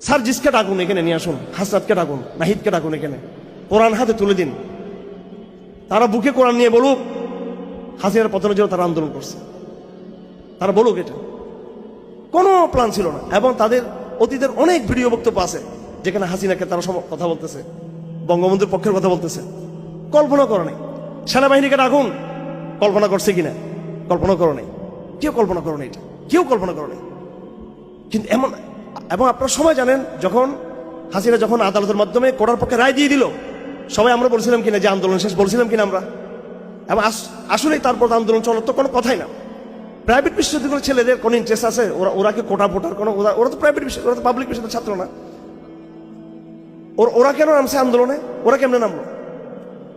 Sir, জিসকে ডাকুন এখানে, নিয়ে আসুন। হাসনাতকে ডাকুন, নাহিদকে ডাকুন এখানে। কোরআন হাতে তুলে দিন। তারা বুকে কোরআন নিয়ে বলুক, হাসিনার পতনের জন্য তারা আন্দোলন করছে। তারা বলুক এটা। কোনো প্ল্যান ছিল না। এবং তাদের অতীতের অনেক ভিডিও বক্তব্য আছে, যেখানে হাসিনাকে তারা কথা বলতেছে, বঙ্গবন্ধুর পক্ষের কথা বলতেছে। কল্পনা করো নাই। সেনাবাহিনীকে ডাকুন, কল্পনা করছে কিনা? কল্পনা করো নাই। কেউ কল্পনা করো এটা। কেউ কল্পনা করো নাই। কিন্তু এমন এবং আপনারা সবাই জানেন, যখন হাসিনা যখন আদালতের মাধ্যমে কোটার পক্ষে রায় দিয়ে দিল, সবাই আমরা বলছিলাম কিনা যে আন্দোলন শেষ, বলছিলাম কিনা আমরা? এবং আস- আসলেই তারপর আন্দোলন চলার তো কোনো কথাই না। প্রাইভেট বিশ্ববিদ্যালয়ের ছেলেদের কোনো ইন্টারেস্ট আছে? ওরা ওরা কি কোটা ভোটার কোনো, ওরা ওরা তো প্রাইভেট বিশ্ব ওরা তো পাবলিক বিশ্ববিদ্যালয়ের ছাত্র না। ওর- ওরা কেন নামছে আন্দোলনে? ওরা কেমনে নামলো?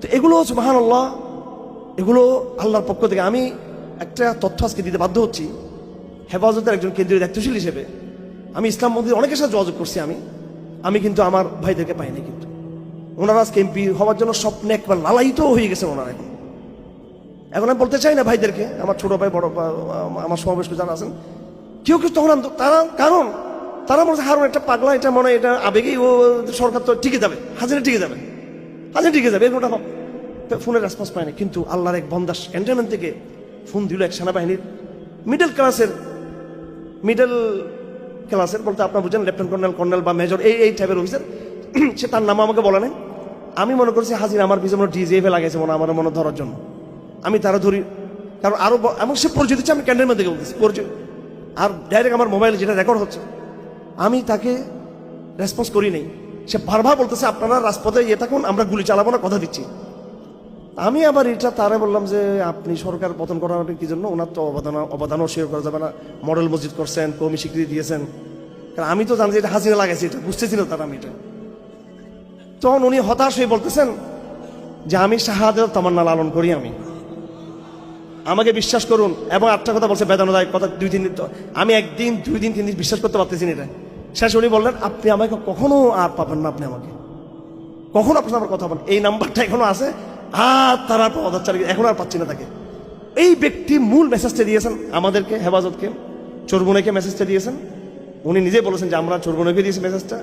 তো এগুলো সুবাহান আল্লাহ এগুলো আল্লাহর পক্ষ থেকে আমি একটা তথ্য আজকে দিতে বাধ্য হচ্ছি। হেফাজতের একজন কেন্দ্রীয় দায়িত্বশীল হিসেবে। আমি ইসলাম মন্দির অনেকের সাথে যোগাযোগ করছি আমি। আমি কিন্তু আমার ভাইদেরকে পাইনি কিন্তু। ওনারা আজকে এমপি হওয়ার জন্য স্বপ্নে একবার লালায়িত হয়ে গেছে ওনারা এখন। এখন আমি বলতে চাই না ভাইদেরকে, আমার ছোট ভাই, বড় আমার সমাবেশকে যারা আছেন, কেউ কেউ তখন তারা, কারণ তারা হচ্ছে হারুন একটা পাগলা, এটা মনে এটা আবেগেই ও সরকার তো টিকে যাবে, হাজিরা টিকে যাবে, হাজিরা টিকে যাবে, এরকমটা ফোনের রেসপন্স পায়নি কিন্তু আল্লাহর এক বন্দাস ক্যান্টনমেন্ট থেকে ফোন দিল এক সেনাবাহিনীর। মিডল ক্লাসের মিডল ক্লাসের বলতে আপনার বুঝেন লেফটেন্ট কর্নেল কর্নেল বা মেজর, এই এই টাইপের অফিসার সে তার নাম আমাকে বলে নাই। আমি মনে করছি, হাজির, আমার পিছনে ডিজিএফে লাগাইছে মনে আমার মনে ধরার জন্য। আমি তারা ধরি, কারণ আরও ব- এবং সে পরিচয় দিচ্ছে আমি ক্যান্ডেলের মধ্যে বলতেছি, পরিচয়। আর ডাইরেক্ট আমার মোবাইলে যেটা রেকর্ড হচ্ছে, আমি তাকে রেসপন্স করি নেই। সে বারবার বলতেছে, আপনারা রাজপথে ইয়ে থাকুন, আমরা গুলি চালাবো না, কথা দিচ্ছি। আমি আবার এটা তারা বললাম যে আপনি সরকার পতন করার কি জন্য? ওনার তো অবদান অবদানও স্বীকার করা যাবে না। মডেল মসজিদ করছেন, কমি স্বীকৃতি দিয়েছেন। কারণ আমি তো জানি এটা হাসিনা লাগাইছি, এটা বুঝতেছিল তারা আমি এটা। তখন উনি হতাশ হয়ে বলতেছেন যে আমি শাহাদের তামান্না লালন করি আমি। আমাকে বিশ্বাস করুন, এবং আটটা কথা বলছে বেদনাদায়ক কথা, দুই দিন আমি একদিন, দুই দিন, তিন দিন বিশ্বাস করতে পারতেছি না এটা। শেষ উনি বললেন, আপনি আমাকে কখনো আর পাবেন না আপনি আমাকে। কখন আপনার আমার কথা বলেন। এই নাম্বারটা এখনও আছে। আর তারা পদার চালিয়ে এখন আর পাচ্ছি না তাকে। এই ব্যক্তি মূল মেসেজটা দিয়েছেন আমাদেরকে হেফাজতকে চোরবুনেকে মেসেজটা দিয়েছেন। উনি নিজে বলেছেন যে আমরা চোরবুনেকে দিয়েছি মেসেজটা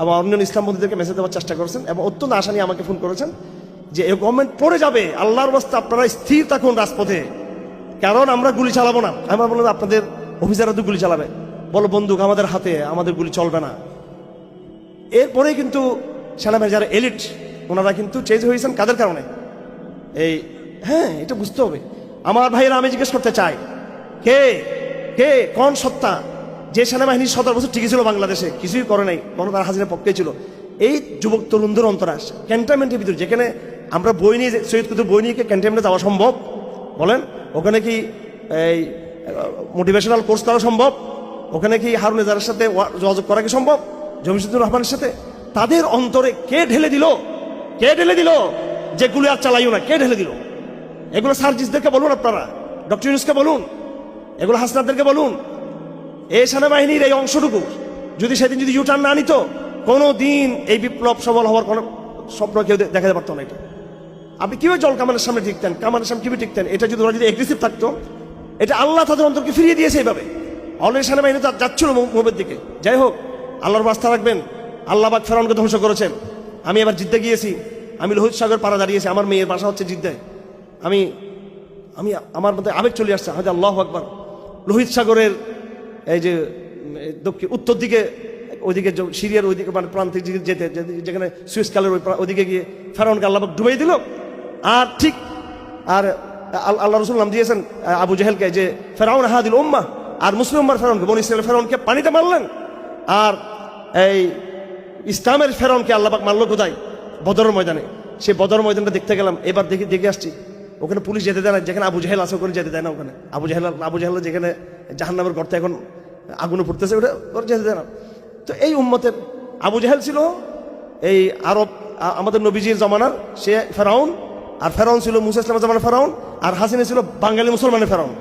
এবং অন্য ইসলাম বন্ধুদেরকে মেসেজ দেওয়ার চেষ্টা করেছেন এবং অত্যন্ত আশা নিয়ে আমাকে ফোন করেছেন যে এই গভর্নমেন্ট পড়ে যাবে। আল্লাহর অবস্থা আপনারা স্থির থাকুন রাজপথে। কারণ আমরা গুলি চালাবো না। আমরা বললাম, আপনাদের অফিসাররা তো গুলি চালাবে। বলো, বন্দুক আমাদের হাতে, আমাদের গুলি চলবে না। এরপরে কিন্তু সেনাবাহিনী যারা এলিট ওনারা কিন্তু চেঞ্জ হয়েছেন। কাদের কারণে? এই হ্যাঁ এটা বুঝতে হবে। আমার ভাইয়েরা আমি জিজ্ঞেস করতে চাই, কে? কে? কোন সত্তা? যে সেনাবাহিনী সতেরো বছর ঠিকই ছিল বাংলাদেশে, কিছুই করে নাই, বরং তার হাজিরা পক্ষে ছিল। এই যুবক তরুণদের অন্তরাস ক্যান্টনমেন্টের ভিতরে, যেখানে আমরা বই নিয়ে, সৈয়দ কুতুব বই নিয়ে ক্যান্টনমেন্টে যাওয়া সম্ভব? বলেন, ওখানে কি এই মোটিভেশনাল কোর্স করা সম্ভব? ওখানে কি হারুন সাথে যোগাযোগ করা কি সম্ভব? জমিসুদ্দুর রহমানের সাথে? তাদের অন্তরে কে ঢেলে দিল? কে ঢেলে দিল? যে গুলি আর চালাইও না। কে ঢেলে দিল? এগুলো সার্জিসদেরকে বলুন আপনারা। ডক্টর ইউনুসকে বলুন। এগুলো হাসনাদদেরকে বলুন। এই সেনাবাহিনীর এই অংশটুকু যদি সেদিন যদি ইউটার্ন না নিত কোনো দিন এই বিপ্লব সবল হওয়ার কোনো স্বপ্ন কেউ দেখাতে পারতো না এটা। আপনি কীভাবে জল কামানের সামনে টিকতেন কামানের সামনে কীভাবে টিকতেন এটা যদি ওরা যদি এগ্রেসিভ থাকতো, এটা আল্লাহ তাদের অন্তরকে ফিরিয়ে দিয়েছে এইভাবে। অলরেডি সেনাবাহিনী যাচ্ছিল মু- মুভের দিকে। যাই হোক, আল্লাহর বাস্তা রাখবেন। আল্লাহ বাক ফেরাউনকে ধ্বংস করেছেন। আমি এবার জিদ্দে গিয়েছি। আমি লোহিত সাগর পাড়া দাঁড়িয়েছি, আমার মেয়ের বাসা হচ্ছে জিদ্দায়। আমি আমি, আমার মধ্যে আবেগ চলে আসছে হয়তো আল্লাহ আকবর। লোহিত সাগরের এই যে, দক্ষিণ, উত্তর দিকে, ওইদিকে সিরিয়ার ওইদিকে মানে প্রান্তিক দিকে যেতে যেখানে সুইস কালের ওই ওইদিকে গিয়ে ফেরাউনকে আল্লাহ ডুবাই দিল। আর ঠিক, আর আল- আল্লাহ রসুল নাম দিয়েছেন, আবু জাহেলকে যে ফেরাউন হাদিল উম্মা আর মুসলিম উম্মার ফেরাউনকে, বন ইসরায়েল ফেরাউনকে পানিতে মারলেন। আর এই ইসলামের ফেরাউনকে আল্লাহ মারলো কোথায়? বদরের ময়দানে। সেই বদর ময়দানটা দেখতে গেলাম, এবার দেখি, দেখে আসছি, ওখানে পুলিশ যেতে দেয় না, যেখানে আবু জাহেল আছে ওখানে যেতে দেয় না ওখানে। আবু জাহেল আবু জাহেল যেখানে জাহান্নামের গর্তে এখন আগুনে পড়তেছে, ওটা ওরা যেতে দেয় না। তো এই উম্মতের আবু জাহেল ছিল এই আরব আমাদের নবীজির জমানার, সে ফেরাউন, আর ফেরাউন ছিল মুসা ইসলামের জমানার ফেরাউন, আর হাসিনা ছিল বাঙালি মুসলমানের ফেরাউন।